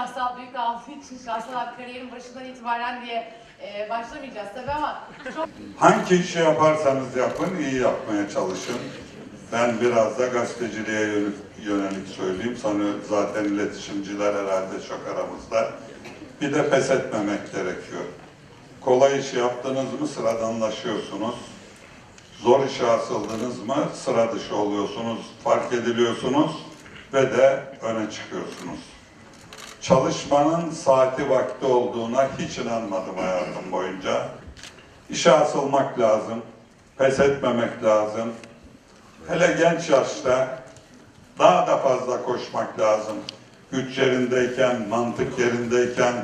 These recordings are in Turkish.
Şahsal Büyük aldığı için Şahsal kariyerin başından itibaren diye e, başlamayacağız tabii ama çok Hangi işi yaparsanız yapın, iyi yapmaya çalışın. Ben biraz da gazeteciliğe yönelik, yönelik söyleyeyim. Sana zaten iletişimciler herhalde çok aramızda. Bir de pes etmemek gerekiyor. Kolay işi yaptınız mı sıradanlaşıyorsunuz. Zor işe asıldınız mı sıra dışı oluyorsunuz, fark ediliyorsunuz ve de öne çıkıyorsunuz. Çalışmanın saati vakti olduğuna hiç inanmadım hayatım boyunca. İşe asılmak lazım, pes etmemek lazım. Hele genç yaşta daha da fazla koşmak lazım. Güç yerindeyken, mantık yerindeyken,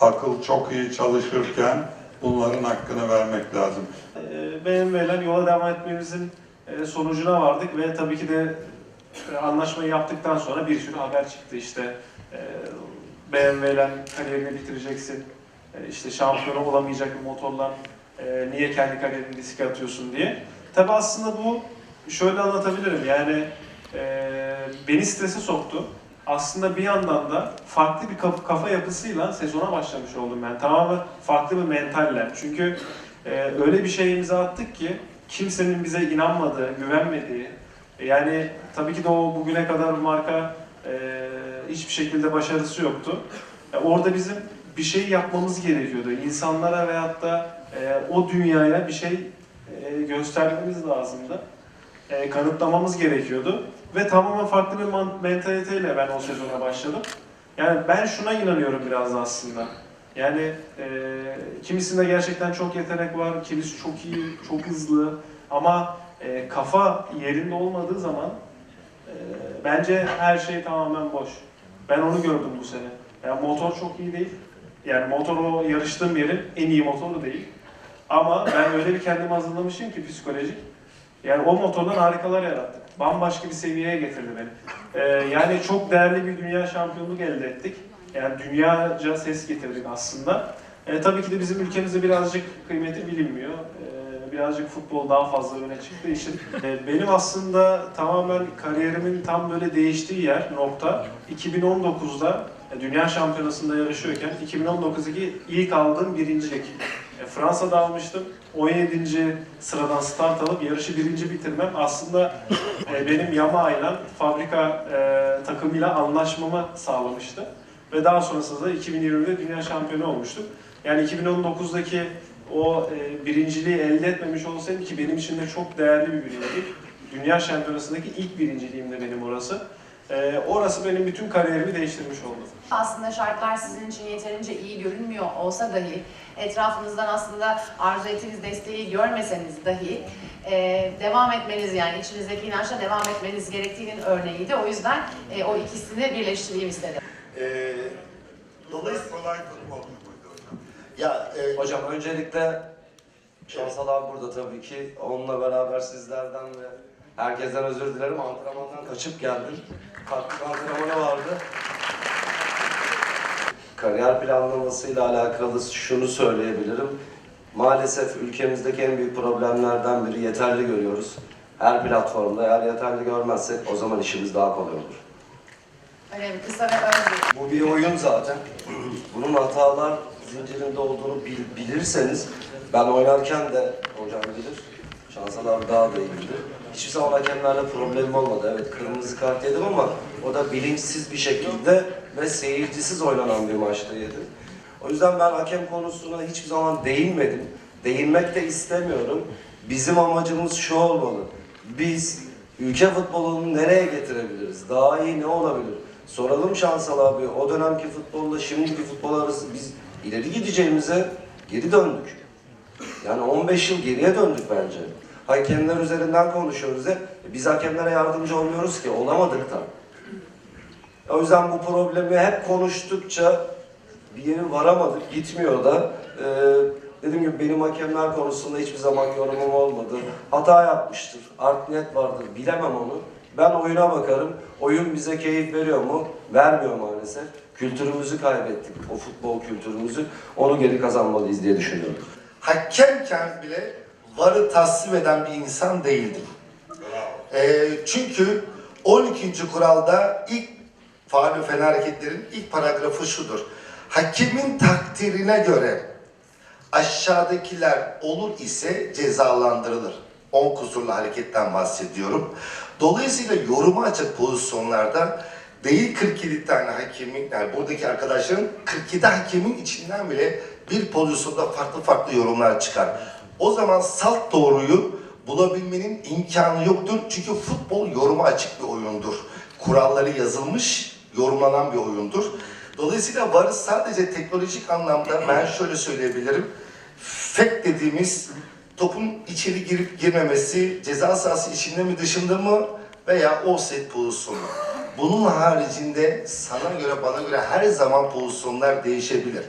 akıl çok iyi çalışırken bunların hakkını vermek lazım. Ee, BMW'ler yola devam etmemizin e, sonucuna vardık ve tabii ki de e, anlaşmayı yaptıktan sonra bir sürü haber çıktı işte e, BMW'ler kariyerini bitireceksin, e, işte şampiyon olamayacak bir motorla e, niye kendi kariyerini riske atıyorsun diye. Tabii aslında bu şöyle anlatabilirim yani e, beni strese soktu. Aslında bir yandan da farklı bir kaf- kafa yapısıyla sezona başlamış oldum ben. Tamamen farklı bir mentalle. Çünkü öyle bir şey imza attık ki kimsenin bize inanmadığı, güvenmediği, yani tabii ki de o bugüne kadar marka e, hiçbir şekilde başarısı yoktu. E, orada bizim bir şey yapmamız gerekiyordu. İnsanlara veyahut da e, o dünyaya bir şey e, göstermemiz lazımdı. E, kanıtlamamız gerekiyordu. Ve tamamen farklı bir mentaliteyle ben o sezona başladım. Yani ben şuna inanıyorum biraz da aslında. Yani e, kimisinde gerçekten çok yetenek var, kimisi çok iyi, çok hızlı ama e, kafa yerinde olmadığı zaman bence her şey tamamen boş. Ben onu gördüm bu sene. Yani motor çok iyi değil. Yani motor o yarıştığım yerin en iyi motoru değil. Ama ben öyle bir kendimi hazırlamışım ki psikolojik. Yani o motordan harikalar yarattık. Bambaşka bir seviyeye getirdi beni. E, yani çok değerli bir dünya şampiyonluk elde ettik. Yani dünyaca ses getirdik aslında. E, tabii ki de bizim ülkemizde birazcık kıymeti bilinmiyor. E, birazcık futbol daha fazla öne çıktığı için. E, benim aslında tamamen kariyerimin tam böyle değiştiği yer, nokta 2019'da e, Dünya Şampiyonası'nda yarışıyorken 2019'daki ilk aldığım birincilik. E, Fransa'da almıştım. 17. sıradan start alıp yarışı birinci bitirmem aslında benim Yamaha'yla fabrika e, takımıyla anlaşmamı sağlamıştı. Ve daha sonrasında da 2020'de dünya şampiyonu olmuştuk. Yani 2019'daki o e, birinciliği elde etmemiş olsaydım ki benim için de çok değerli bir birincilik. Dünya şampiyonasındaki ilk birinciliğim de benim orası. E, orası benim bütün kariyerimi değiştirmiş oldu. aslında şartlar sizin için yeterince iyi görünmüyor olsa dahi etrafınızdan aslında arzu ettiğiniz desteği görmeseniz dahi e, devam etmeniz yani içinizdeki inançla devam etmeniz gerektiğinin örneğiydi. O yüzden e, o ikisini birleştireyim istedim. Ee, dolayısıyla Kolay futbol? Ya e, Hocam öncelikle Şansal abi burada tabii ki. Onunla beraber sizlerden ve herkesten özür dilerim. Antrenmandan kaçıp geldim. Kalktık antrenmana vardı. Kariyer planlamasıyla alakalı şunu söyleyebilirim. Maalesef ülkemizdeki en büyük problemlerden biri yeterli görüyoruz. Her platformda eğer yeterli görmezsek o zaman işimiz daha kolay olur. Öyle bir kısa ve öz bir Bu bir oyun zaten. Bunun hatalar zincirinde olduğunu bil- bilirseniz, ben oynarken de hocam bilir, Şansal abi daha da iyi. Hiçbir zaman hakemlerle problemim olmadı. Evet kırmızı kart yedim ama o da bilinçsiz bir şekilde ve seyircisiz oynanan bir maçta yedim. O yüzden ben hakem konusuna hiçbir zaman değinmedim. Değinmek de istemiyorum. Bizim amacımız şu olmalı. Biz ülke futbolunu nereye getirebiliriz? Daha iyi ne olabilir? Soralım Şansal abi. O dönemki futbolla şimdiki futbol arası biz ileri gideceğimize geri döndük. Yani 15 yıl geriye döndük bence. Hakemler üzerinden konuşuyoruz hep. Biz hakemlere yardımcı olmuyoruz ki. Olamadık da. O yüzden bu problemi hep konuştukça bir yere varamadık. Gitmiyor da. Ee, dediğim gibi benim hakemler konusunda hiçbir zaman yorumum olmadı. Hata yapmıştır. Art niyet vardır. Bilemem onu. Ben oyuna bakarım. Oyun bize keyif veriyor mu? Vermiyor maalesef. Kültürümüzü kaybettik. O futbol kültürümüzü. Onu geri kazanmalıyız diye düşünüyorum. hakemken bile varı tasvip eden bir insan değildim. Bravo. Ee, çünkü 12. kuralda ilk faal ve fena hareketlerin ilk paragrafı şudur. Hakemin takdirine göre aşağıdakiler olur ise cezalandırılır. 10 kusurlu hareketten bahsediyorum. Dolayısıyla yoruma açık pozisyonlarda değil 47 tane hakemin, yani buradaki arkadaşların 47 hakemin içinden bile bir pozisyonda farklı farklı yorumlar çıkar. O zaman salt doğruyu bulabilmenin imkanı yoktur. Çünkü futbol yoruma açık bir oyundur. Kuralları yazılmış, yorumlanan bir oyundur. Dolayısıyla VAR'ı sadece teknolojik anlamda ben şöyle söyleyebilirim. FEK dediğimiz topun içeri girip girmemesi, ceza sahası içinde mi dışında mı veya offset pozisyonu. Bunun haricinde sana göre bana göre her zaman pozisyonlar değişebilir.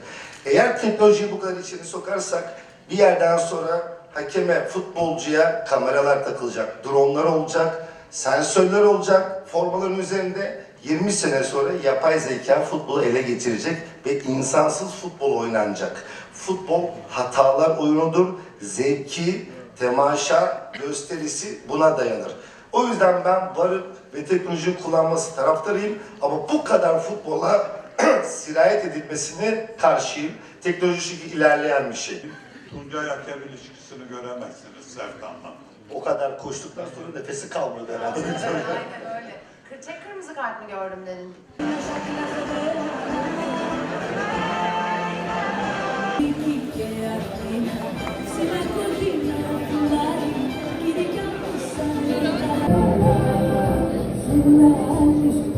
Eğer teknolojiyi bu kadar içeri sokarsak bir yerden sonra hakeme, futbolcuya kameralar takılacak, dronlar olacak, sensörler olacak, formaların üzerinde 20 sene sonra yapay zeka futbolu ele geçirecek ve insansız futbol oynanacak. Futbol hatalar oyunudur, zevki, temaşa, gösterisi buna dayanır. O yüzden ben varı ve teknolojinin kullanması taraftarıyım ama bu kadar futbola sirayet edilmesine karşıyım. Teknoloji çünkü ilerleyen bir şey. Tuncay hakem ilişkisini göremezsiniz Serkan'la. O kadar koştuktan sonra nefesi kalmıyordu herhalde. Aynen öyle. Tek kırmızı kart mı gördüm dedin? naves